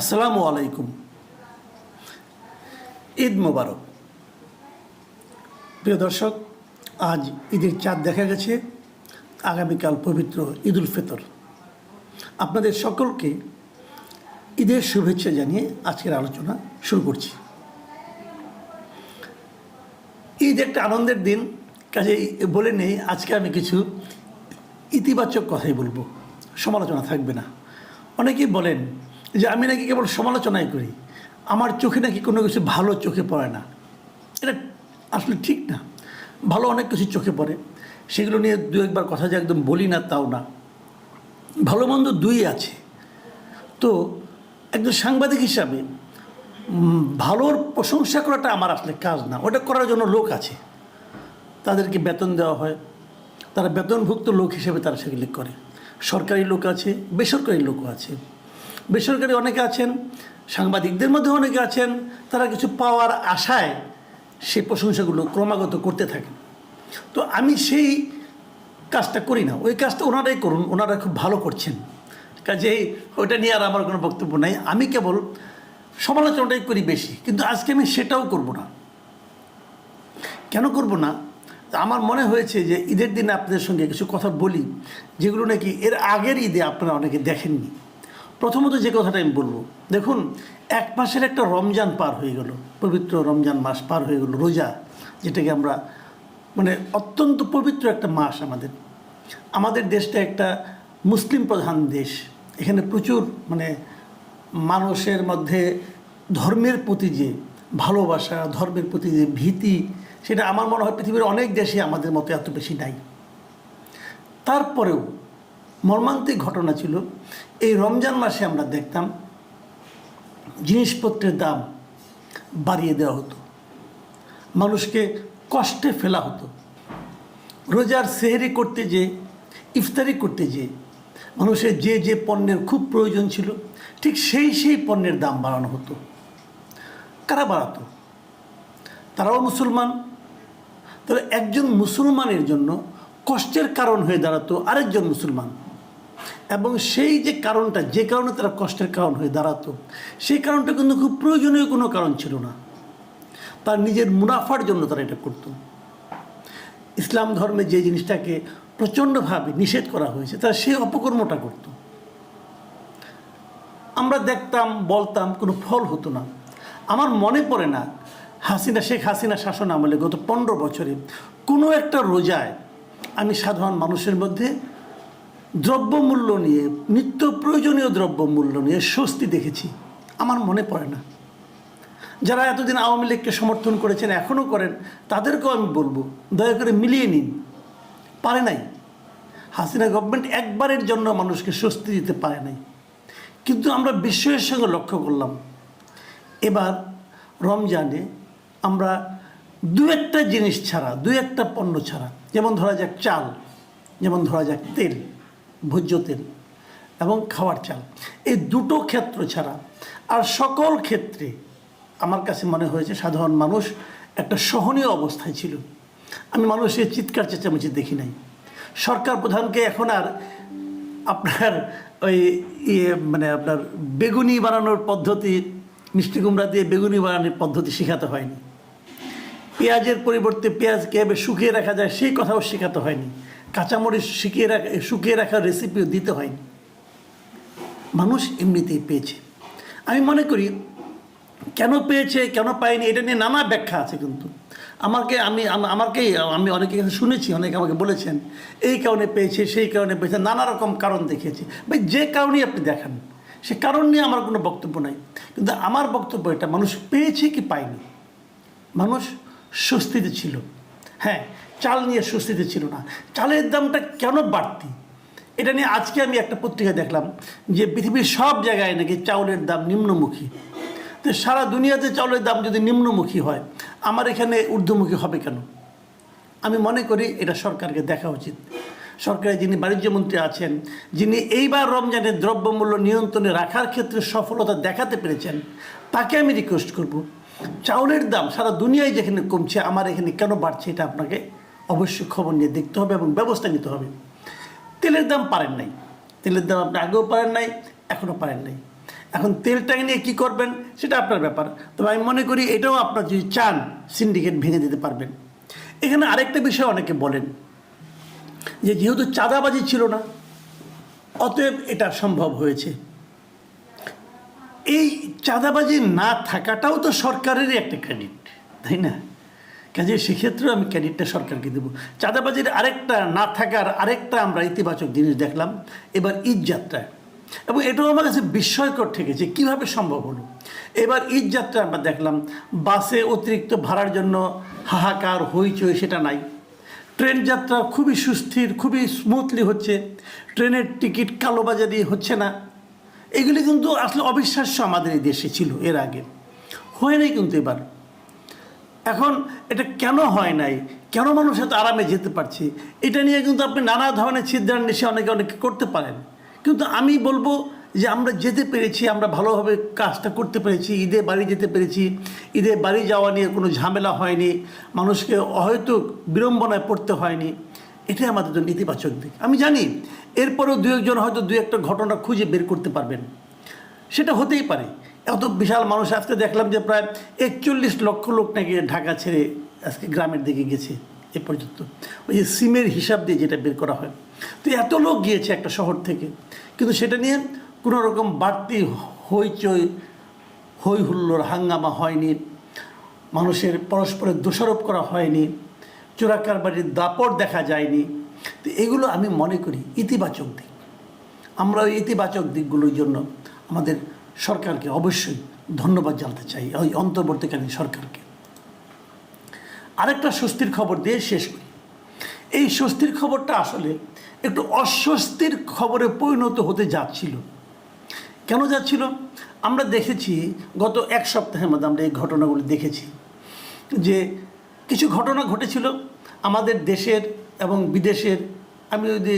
আসসালামু আলাইকুম। ঈদ মোবারক। প্রিয় দর্শক, আজ ঈদের চাঁদ দেখা গেছে, আগামীকাল পবিত্র ঈদুল ফিতর। আপনাদের সকলকে ঈদের শুভেচ্ছা জানিয়ে আজকের আলোচনা শুরু করছি। ঈদ একটা আনন্দের দিন কাজে বলে নেই, আজকে আমি কিছু ইতিবাচক কথাই বলব। সমালোচনা থাকবে না। অনেকেই বলেন যে আমি নাকি কেবল সমালোচনাই করি। আমার চোখে নাকি কোনো কিছু ভালো চোখে পড়ে না। এটা আসলে ঠিক না। ভালো অনেক কিছু চোখে পড়ে। সেগুলো নিয়ে দু একবার কথা যে একদম বলি না, তাও না। ভালো মন্দ দুই আছে। তো একজন সাংবাদিক হিসাবে ভালোর প্রশংসা করাটা আমার আসলে কাজ না। ওটা করার জন্য লোক আছে। তাদেরকে বেতন দেওয়া হয়। তারা বেতনভুক্ত লোক হিসেবে তারা সেগুলি করে। সরকারি লোক আছে, বেসরকারি লোকও আছে। বেসরকারি অনেকে আছেন, সাংবাদিকদের মধ্যে অনেকে আছেন, তারা কিছু পাওয়ার আশায় সেই প্রশংসাগুলো ক্রমাগত করতে থাকেন। তো আমি সেই কাজটা করি না। ওই কাজটা ওনারাই করুন, ওনারা খুব ভালো করছেন। কাজেই ওইটা নিয়ে আর আমার কোনো বক্তব্য নাই। আমি কেবল সমালোচনাটাই করি বেশি, কিন্তু আজকে আমি সেটাও করব না। কেন করব না? আমার মনে হয়েছে যে ঈদের দিনে আপনাদের সঙ্গে কিছু কথা বলি, যেগুলো নাকি এর আগের ঈদে আপনারা অনেকে দেখেননি। প্রথমত যে কথাটা আমি বলব, দেখুন, এক মাসের একটা রমজান পার হয়ে গেল, পবিত্র রমজান মাস পার হয়ে গেল, রোজা, যেটাকে আমরা মানে অত্যন্ত পবিত্র একটা মাস আমাদের। আমাদের দেশটা একটা মুসলিম প্রধান দেশ, এখানে প্রচুর মানে মানুষের মধ্যে ধর্মের প্রতি যে ভালোবাসা, ধর্মের প্রতি যে ভীতি, সেটা আমার মনে হয় পৃথিবীর অনেক দেশে আমাদের মতো এত বেশি নাই। তারপরেও মর্মান্তিক ঘটনা ছিল। এই রমজান মাসে আমরা দেখতাম জিনিসপত্রের দাম বাড়িয়ে দেওয়া হতো। মানুষকে কষ্টে ফেলা হতো। রোজার সেহরি করতে যে ইফতারি করতে যে মানুষের যে যে পণ্যের খুব প্রয়োজন ছিল, ঠিক সেই সেই পণ্যের দাম বাড়ানো হতো। কারা বাড়াতো? তারাও মুসলমান। তাহলে একজন মুসলমানের জন্য কষ্টের কারণ হয়ে দাঁড়াতো আরেকজন মুসলমান। এবং সেই যে কারণটা, যে কারণে তারা কষ্টের কারণ হয়ে দাঁড়াতো, সেই কারণটা কিন্তু খুব প্রয়োজনীয় কোনো কারণ ছিল না। তার নিজের মুনাফার জন্য তারা এটা করতো। ইসলাম ধর্মে যে জিনিসটাকে প্রচণ্ডভাবে নিষেধ করা হয়েছে, তারা সেই অপকর্মটা করত। আমরা দেখতাম, বলতাম, কোনো ফল হতো না। আমার মনে পড়ে না, হাসিনা, শেখ হাসিনা শাসন আমলে গত পনেরো বছরে কোনো একটা রোজায় আমি সাধারণ মানুষের মধ্যে দ্রব্যমূল্য নিয়ে, নিত্য প্রয়োজনীয় দ্রব্যমূল্য নিয়ে স্বস্তি দেখেছি। আমার মনে পড়ে না। যারা এতদিন আওয়ামী লীগকে সমর্থন করেছেন, এখনও করেন, তাদেরকেও আমি বলব, দয়া করে মিলিয়ে নিন। পারে নাই। হাসিনা গভর্নমেন্ট একবারের জন্য মানুষকে স্বস্তি দিতে পারে নাই। কিন্তু আমরা বিস্ময়ের সঙ্গে লক্ষ্য করলাম। এবার রমজানে আমরা দু একটা জিনিস ছাড়া, দু একটা পণ্য ছাড়া, যেমন ধরা যাক চাল, যেমন ধরা যাক তেল ভোজ্য তেল এবং খাওয়ার চাল। এই দুটো ক্ষেত্র ছাড়া আর সকল ক্ষেত্রে আমার কাছে মনে হয়েছে সাধারণ মানুষ একটা সহনীয় অবস্থায় ছিল। আমি মানুষের চিৎকার চেঁচামেচি দেখি নাই। সরকার প্রধানকে এখন আর আপনার ওই ইয়ে মানে আপনার বেগুনি বানানোর পদ্ধতি, মিষ্টি কুমড়া দিয়ে বেগুনি বানানোর পদ্ধতি শেখাতে হয়নি। পেঁয়াজের পরিবর্তে পেঁয়াজ কীভাবে শুকিয়ে রাখা যায়, সেই কথাও শেখাতে হয়নি। কাঁচামরিচ শুকিয়ে রাখা শুকিয়ে রাখার রেসিপিও দিতে হয়নি। মানুষ এমনিতেই পেয়েছে। আমি মনে করি, কেন পেয়েছে, কেন পায়নি, এটা নিয়ে নানা ব্যাখ্যা আছে কিন্তু। আমাকে আমি আম- আমাকেই, আমি অনেকের কাছে শুনেছি, অনেকে আমাকে বলেছেন, এই কারণে পেয়েছে, সেই কারণে পেয়েছে, নানা রকম কারণ দেখিয়েছি। ভাই, যে কারণেই আপনি দেখান, সে কারণ নিয়ে আমার কোনো বক্তব্য নাই। কিন্তু আমার বক্তব্য এটা, মানুষ পেয়েছে কি পায়নি? মানুষ স্বস্তিতে ছিল। হ্যাঁ চাল নিয়ে স্বস্তিতে ছিল না। চালের দামটা কেন বাড়তি? এটা নিয়ে আজকে আমি একটা পত্রিকা দেখলাম যে পৃথিবীর সব জায়গায় নাকি চাউলের দাম নিম্নমুখী। তো সারা দুনিয়াতে চাউলের দাম যদি নিম্নমুখী হয়, আমার এখানে ঊর্ধ্বমুখী হবে কেন? আমি মনে করি এটা সরকারকে দেখা উচিত। সরকারের যিনি বাণিজ্যমন্ত্রী আছেন, যিনি এইবার রমজানের দ্রব্যমূল্য নিয়ন্ত্রণে রাখার ক্ষেত্রে সফলতা দেখাতে পেরেছেন, তাকে আমি রিকোয়েস্ট করব, চাউলের দাম সারা দুনিয়ায় যেখানে কমছে, আমার এখানে কেন বাড়ছে এটা আপনাকে অবশ্যই খবর নিয়ে দেখতে হবে এবং ব্যবস্থা নিতে হবে। তেলের দাম পারেন নাই। তেলের দাম আপনি আগেও পারেন নাই, এখনও পারেন নাই। এখন তেলটাকে নিয়ে কী করবেন সেটা আপনার ব্যাপার। তবে আমি মনে করি এটাও আপনার যদি চান সিন্ডিকেট ভেঙে দিতে পারবেন। এখানে আরেকটা বিষয় অনেকে বলেন যে যেহেতু চাঁদাবাজি ছিল না, অতএব এটা সম্ভব হয়েছে। এই চাঁদাবাজি না থাকাটাও তো সরকারেরই একটা ক্রেডিট তাই না? কাজে সেক্ষেত্রেও আমি ক্রেডিটটা সরকারকে দেবো। চাঁদাবাজির আরেকটা না থাকার আরেকটা আমরা ইতিবাচক জিনিস দেখলাম, এবার ঈদ যাত্রায় এবং এটাও আমার কাছে বিস্ময়কর ঠেকেছে কীভাবে সম্ভব হলো। এবার ঈদ যাত্রা আমরা দেখলাম, বাসে অতিরিক্ত ভাড়ার জন্য হাহাকার, হইচই সেটা নাই। ট্রেন যাত্রা খুবই সুস্থির, খুবই স্মুথলি হচ্ছে। ট্রেনের টিকিট কালোবাজারি হচ্ছে না। এগুলি কিন্তু আসলে অবিশ্বাস্য আমাদের এই দেশে ছিল এর আগে। হয় নাই কিন্তু এবার। এখন এটা কেন হয় নাই? কেন মানুষ এত আরামে যেতে পারছে? এটা নিয়ে কিন্তু আপনি নানা ধরনের ছিদ্রান্বেষে অনেকে অনেকে করতে পারেন। কিন্তু আমি বলব যে আমরা যেতে পেরেছি, আমরা ভালোভাবে কাজটা করতে পেরেছি, ঈদে বাড়ি যেতে পেরেছি। ঈদে বাড়ি যাওয়া নিয়ে কোনো ঝামেলা হয়নি। মানুষকে হয়তো বিড়ম্বনায় পড়তে হয়নি। এটাই আমাদের জন্য ইতিবাচক দিক। আমি জানি এরপরেও দু একজন হয়তো দু একটা ঘটনা খুঁজে বের করতে পারবেন। সেটা হতেই পারে। এত বিশাল মানুষ আজকে দেখলাম যে প্রায় একচল্লিশ লক্ষ লোক নাকি ঢাকা ছেড়ে আজকে গ্রামের দিকে গেছে এ পর্যন্ত। ওই যে সিমের হিসাব দিয়ে যেটা বের করা হয়। তো এত লোক গিয়েছে একটা শহর থেকে। কিন্তু সেটা নিয়ে কোনো রকম বাড়তি হইচই হই হুল্লোর হাঙ্গামা হয়নি। মানুষের পরস্পরের দোষারোপ করা হয়নি। চোরাকারবারির দাপট দেখা যায়নি। তো এগুলো আমি মনে করি ইতিবাচক দিক। আমরা ওই ইতিবাচক দিকগুলোর জন্য আমাদের সরকারকে অবশ্যই ধন্যবাদ জানাতে চাই, ওই অন্তর্বর্তীকালীন সরকারকে। আরেকটা স্বস্তির খবর দিয়ে শেষ করি। এই স্বস্তির খবরটা আসলে একটু অস্বস্তির খবরে পরিণত হতে যাচ্ছিল। কেন যাচ্ছিল? আমরা দেখেছি, গত এক সপ্তাহের মধ্যে আমরা এই ঘটনাগুলি দেখেছি যে কিছু ঘটনা ঘটেছিল আমাদের দেশের এবং বিদেশের। আমি যদি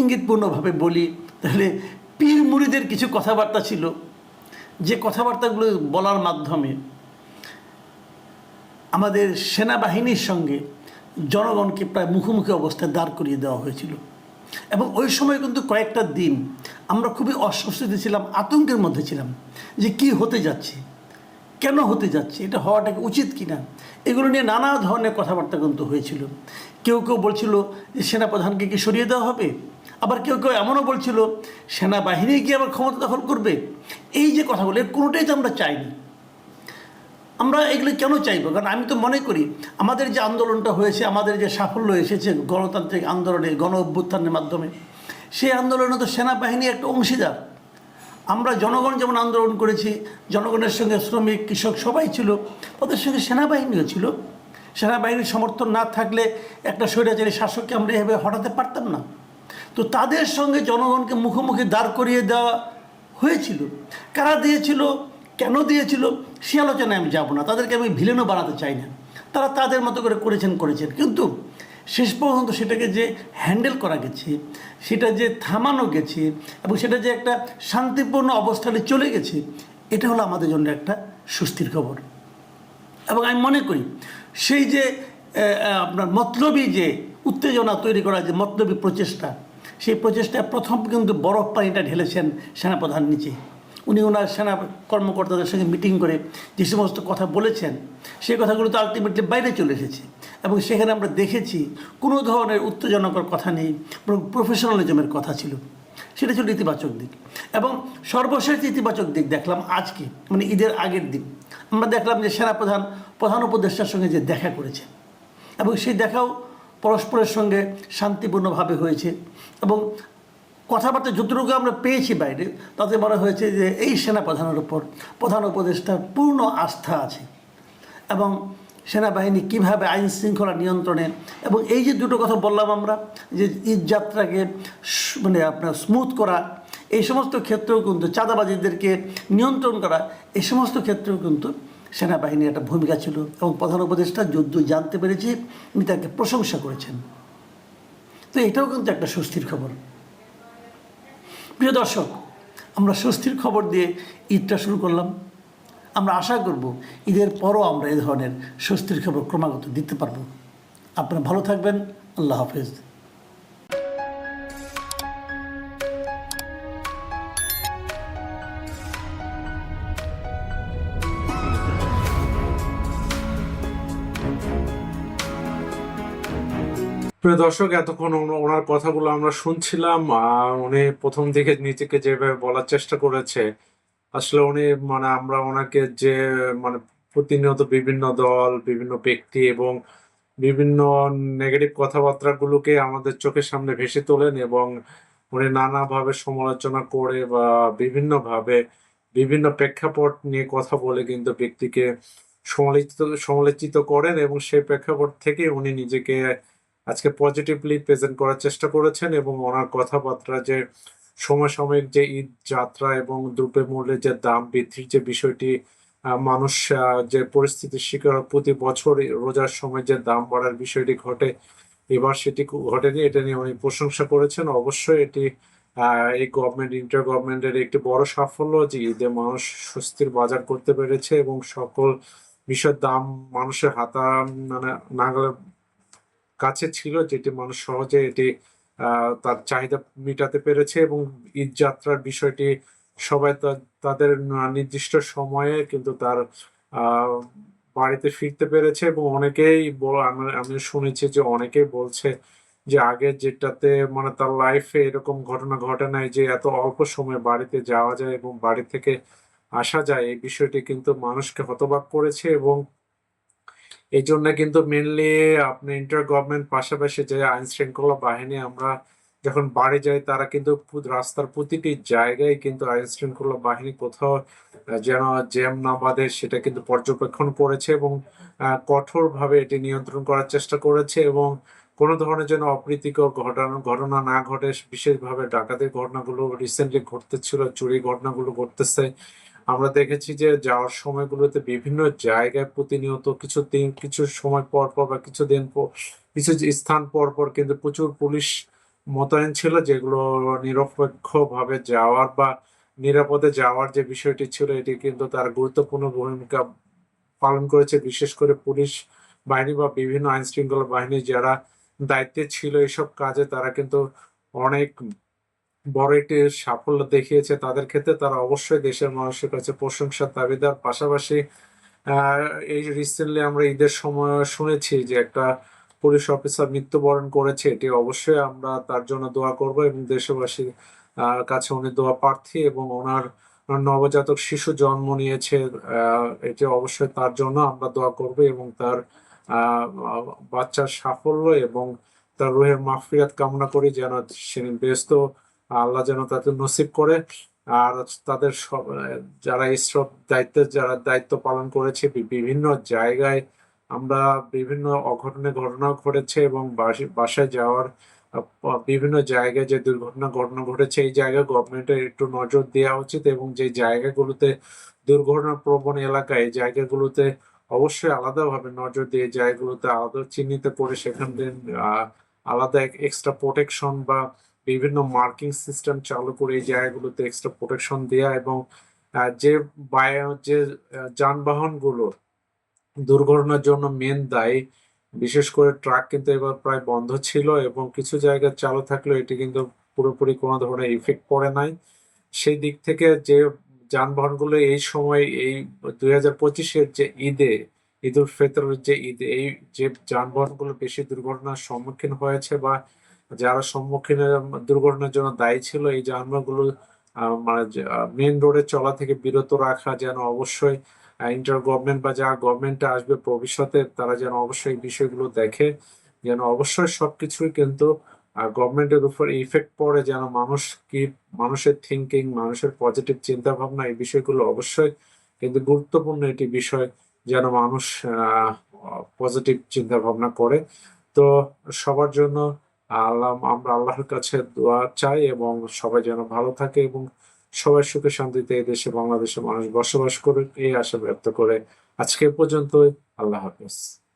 ইঙ্গিতপূর্ণভাবে বলি, তাহলে পীর মুড়িদের কিছু কথাবার্তা ছিল। যে কথাবার্তাগুলো বলার মাধ্যমে আমাদের সেনাবাহিনীর সঙ্গে জনগণকে প্রায় মুখোমুখি অবস্থায় দাঁড় করিয়ে দেওয়া হয়েছিল। এবং ওই সময় কিন্তু কয়েকটা দিন আমরা খুবই অস্বস্তিতে ছিলাম, আতঙ্কের মধ্যে ছিলাম যে কি হতে যাচ্ছে, কেন হতে যাচ্ছে, এটা হওয়াটা কি উচিত কিনা, এগুলো নিয়ে নানা ধরনের কথাবার্তা কিন্তু হয়েছিল। কেউ কেউ বলছিল যে সেনাপ্রধানকে কি সরিয়ে দেওয়া হবে? আবার কেউ কেউ এমনও বলছিল, সেনাবাহিনী গিয়ে আবার ক্ষমতা দখল করবে? এই যে কথাগুলো, এর কোনোটাই তো আমরা চাইনি। আমরা এগুলো কেন চাইব? কারণ আমি তো মনে করি, আমাদের যে আন্দোলনটা হয়েছে, আমাদের যে সাফল্য এসেছে গণতান্ত্রিক আন্দোলনে, গণ অভ্যুত্থানের মাধ্যমে, সেই আন্দোলনে তো সেনাবাহিনী একটা অংশীদার। আমরা জনগণ যেমন আন্দোলন করেছি, জনগণের সঙ্গে শ্রমিক, কৃষক সবাই ছিল, তাদের সঙ্গে সেনাবাহিনীও ছিল। সেনাবাহিনীর সমর্থন না থাকলে একটা স্বৈরাচারী শাসককে আমরা এভাবে হটাতে পারতাম না। তো তাদের সঙ্গে জনগণকে মুখোমুখি দাঁড় করিয়ে দেওয়া হয়েছিল। কারা দিয়েছিল? কেন দিয়েছিল? সে আলোচনায় আমি যাব না। তাদেরকে আমি ভিলেনও বানাতে চাই না। তারা তাদের মতো করে করেছেন করেছেন। কিন্তু শেষ পর্যন্ত সেটাকে যে হ্যান্ডেল করা গেছে, সেটা যে থামানো গেছে এবং সেটা যে একটা শান্তিপূর্ণ অবস্থানে চলে গেছে, এটা হলো আমাদের জন্য একটা স্বস্তির খবর। এবং আমি মনে করি সেই যে আপনার মতলবী যে উত্তেজনা তৈরি করা যে মতলবী প্রচেষ্টা সেই প্রচেষ্টায় প্রথম কিন্তু বরফ পানিটা ঢেলেছেন সেনাপ্রধান নিচে উনি ওনার সেনা কর্মকর্তাদের সঙ্গে মিটিং করে যে সমস্ত কথা বলেছেন, সেই কথাগুলো তো আলটিমেটলি বাইরে চলে এসেছে। এবং সেখানে আমরা দেখেছি কোনো ধরনের উত্তেজনকর কথা নেই প্রফেশনালিজমের কথা ছিল। সেটা ছিল ইতিবাচক দিক। এবং সর্বশেষ ইতিবাচক দিক দেখলাম আজকে মানে ঈদের আগের দিন, আমরা দেখলাম যে সেনাপ্রধান প্রধান উপদেষ্টার সঙ্গে যে দেখা করেছে এবং সেই দেখাও পরস্পরের সঙ্গে শান্তিপূর্ণভাবে হয়েছে এবং কথাবার্তা যতটুকু আমরা পেয়েছি বাইরে, তাতে মনে হয়েছে যে এই সেনাপ্রধানের উপর, প্রধান উপদেষ্টার পূর্ণ আস্থা আছে এবং সেনাবাহিনী কীভাবে আইন শৃঙ্খলা নিয়ন্ত্রণে, এবং এই যে দুটো কথা বললাম আমরা, যে ঈদ যাত্রাকে মানে আপনার স্মুথ করা, এই সমস্ত ক্ষেত্রেও কিন্তু চাঁদাবাজিদেরকে নিয়ন্ত্রণ করা, এই সমস্ত ক্ষেত্রেও কিন্তু সেনাবাহিনীর একটা ভূমিকা ছিল এবং প্রধান উপদেষ্টা যুদ্ধ জানতে পেরেছি, উনি তাকে প্রশংসা করেছেন। তো এটাও কিন্তু একটা স্বস্তির খবর। প্রিয় দর্শক, আমরা স্বস্তির খবর দিয়ে ঈদটা শুরু করলাম। আমরা আশা করব ঈদের পরও আমরা এই ধরনের স্বস্তির খবর ক্রমাগত দিতে পারব। আপনারা ভালো থাকবেন। আল্লাহ হাফেজ। প্রিয় দর্শক, এতক্ষণ ওন- ওনার কথাগুলো আমরা শুনছিলাম উনি প্রথম দিকে নিজেকে যেভাবে বলার চেষ্টা করেছে, আসলে উনি মানে আমরা ওনাকে যে মানে প্রতিনিয়ত বিভিন্ন দল, বিভিন্ন ব্যক্তি এবং বিভিন্ন নেগেটিভ কথাবার্তাগুলোকে আমাদের চোখের সামনে ভেসে তোলেন এবং উনি নানাভাবে সমালোচনা করে বা বিভিন্নভাবে বিভিন্ন প্রেক্ষাপট নিয়ে কথা বলে কিন্তু ব্যক্তিকে সমালোচিত সমালোচিত করেন এবং সেই প্রেক্ষাপট থেকে উনি নিজেকে আজকে পজিটিভলি প্রেজেন্ট করার চেষ্টা করেছেন এবং ওনার কথাবার্তা যে সমসাময়িক যে ঈদ যাত্রা এবং দ্রব্য মূল্যের যে দাম বৃদ্ধির যে বিষয়টি মানুষ যে পরিস্থিতির শিকার প্রতি বছর রোজার সময় যে দাম বাড়ার বিষয়টি ঘটে, এবার সেটি ঘটেনি, এটা নিয়ে উনি প্রশংসা করেছেন। অবশ্যই এটি এই গভর্নমেন্ট ইন্টার গভর্নমেন্টের একটি বড় সাফল্য যে ঈদে মানুষ স্বস্তির বাজার করতে পেরেছে এবং সকল বিষয়ের দাম মানুষের হাতা মানে নাগালের কাছে ছিল, যেটি মানুষ সহজে এটি তার চাহিদা মেটাতে পেরেছে এবং ঈদ যাত্রার বিষয়টি সবাই তাদের নির্দিষ্ট সময়ে কিন্তু তার বাড়িতে ফিরতে পেরেছে এবং অনেকেই আমি শুনেছি যে অনেকেই বলছে যে আগে যেটাতে মানে তার লাইফে এরকম ঘটনা ঘটে নাই যে এত অল্প সময়ে বাড়িতে যাওয়া যায় এবং বাড়ি থেকে আসা যায়, এই বিষয়টি কিন্তু মানুষকে হতবাক করেছে এবং এই জন্য কিন্তু মেনলি আপনি ইন্টার গভর্নমেন্ট পাশাপাশি যে আইন শৃঙ্খলা বাহিনী আমরা যখন বাড়ি যাই, তারা কিন্তু রাস্তার প্রতিটি জায়গায় কিন্তু আইন শৃঙ্খলা বাহিনী কোথাও যেন জ্যাম না বাঁধে, সেটা কিন্তু পর্যবেক্ষণ করেছে এবং কঠোরভাবে এটি নিয়ন্ত্রণ করার চেষ্টা করেছে এবং কোনো ধরনের যেন অপ্রীতিকর ঘটনা ঘটনা না ঘটে, বিশেষভাবে ডাকাতের ঘটনাগুলো রিসেন্টলি ঘটতেছিল চুরি ঘটনাগুলো ঘটতেছে। আমরা দেখেছি যে যাওয়ার সময়গুলোতে বিভিন্ন জায়গায় প্রতিনিয়ত কিছু দিন, কিছু সময় পর পর বা কিছু দিন পর, কিছু স্থান পর পর কিন্তু প্রচুর পুলিশ মোতায়েন ছিল, যেগুলো নিরপেক্ষভাবে যাওয়ার বা নিরাপদে যাওয়ার যে বিষয়টি ছিল, এটি কিন্তু তার গুরুত্বপূর্ণ ভূমিকা পালন করেছে। বিশেষ করে পুলিশ বাহিনী বা বিভিন্ন আইন শৃঙ্খলা বাহিনী যারা দায়িত্বে ছিল এসব কাজে তারা কিন্তু অনেক বড় একটি সাফল্য দেখিয়েছে তাদের ক্ষেত্রে। তারা অবশ্যই দেশের মানুষের কাছে প্রশংসার দাবিদার। পাশাপাশি এই রিসেন্টলি আমরা ঈদের সময় শুনেছি যে একটা পুলিশ অফিসার মৃত্যুবরণ করেছে। এটি অবশ্যই আমরা তার জন্য দোয়া করব এবং দেশবাসীর কাছে উনি দোয়া প্রার্থী এবং ওনার নবজাতক শিশু জন্ম নিয়েছে এটি অবশ্যই তার জন্য আমরা দোয়া করব এবং তার বাচ্চার সাফল্য এবং তার রুহের মাগফিরাত কামনা করি যেন সে ব্যস্ত আল্লাহ যেন তাদের নসিব করে। আর তাদের সব যারা এইসব দায়িত্বে, যারা দায়িত্ব পালন করেছে বিভিন্ন জায়গায় আমরা বিভিন্ন অঘটনে ঘটনা ঘটেছে এবং বাসি- বাসায় যাওয়ার বিভিন্ন জায়গায় যে দুর্ঘটনা, ঘটনা ঘটেছে, এই জায়গায় গভর্নমেন্টের একটু নজর দেওয়া উচিত এবং যে জায়গাগুলোতে দুর্ঘটনা প্রবণ এলাকা, এই জায়গাগুলোতে অবশ্যই আলাদাভাবে নজর দিয়ে জায়গাগুলোতে আলাদা চিহ্নিত করে সেখান আলাদা এক্সট্রা প্রোটেকশন বা বিভিন্ন মার্কিং সিস্টেম চালু করে এই জায়গাগুলোতে এক্সট্রা প্রোটেকশন দেওয়া এবং যে যে যানবাহনগুলো দুর্ঘটনার জন্য মেন দায়ী, বিশেষ করে ট্রাক কিন্তু এবার প্রায় বন্ধ ছিল এবং কিছু জায়গায় চালু থাকলেও এটি কিন্তু পুরোপুরি কোনো ধরনের ইফেক্ট পড়ে নাই। সেই দিক থেকে যে যানবাহনগুলো এই সময়, এই দুই হাজার পঁচিশের যে ঈদে ঈদ উল ফিতরের যে ঈদে এই যে যানবাহনগুলো বেশি দুর্ঘটনার সম্মুখীন হয়েছে বা যারা সম্মুখীন দুর্ঘটনার জন্য দায়ী ছিল, এই যানবাহনগুলো মানে মেন রোডে চলা থেকে বিরত রাখা যেন অবশ্যই ইন্টার গভর্নমেন্ট বা যারা গভর্নমেন্টে আসবে ভবিষ্যতে, তারা যেন অবশ্যই বিষয়গুলো দেখে, যেন অবশ্যই সবকিছুই কিন্তু গভর্নমেন্টের উপর ইফেক্ট পড়ে, যেন মানুষ কি, মানুষের থিঙ্কিং মানুষের পজিটিভ চিন্তা ভাবনা এই বিষয়গুলো অবশ্যই কিন্তু গুরুত্বপূর্ণ একটি বিষয়, যেন মানুষ পজিটিভ চিন্তা ভাবনা করে। তো সবার জন্য আল্লাহ, আমরা আল্লাহর কাছে দোয়া চাই এবং সবাই যেন ভালো থাকে এবং সবাই সুখে শান্তিতে এই দেশে বাংলাদেশে মানুষ বসবাস করে এই আশা ব্যক্ত করে আজকে পর্যন্ত আল্লাহ হাফেজ।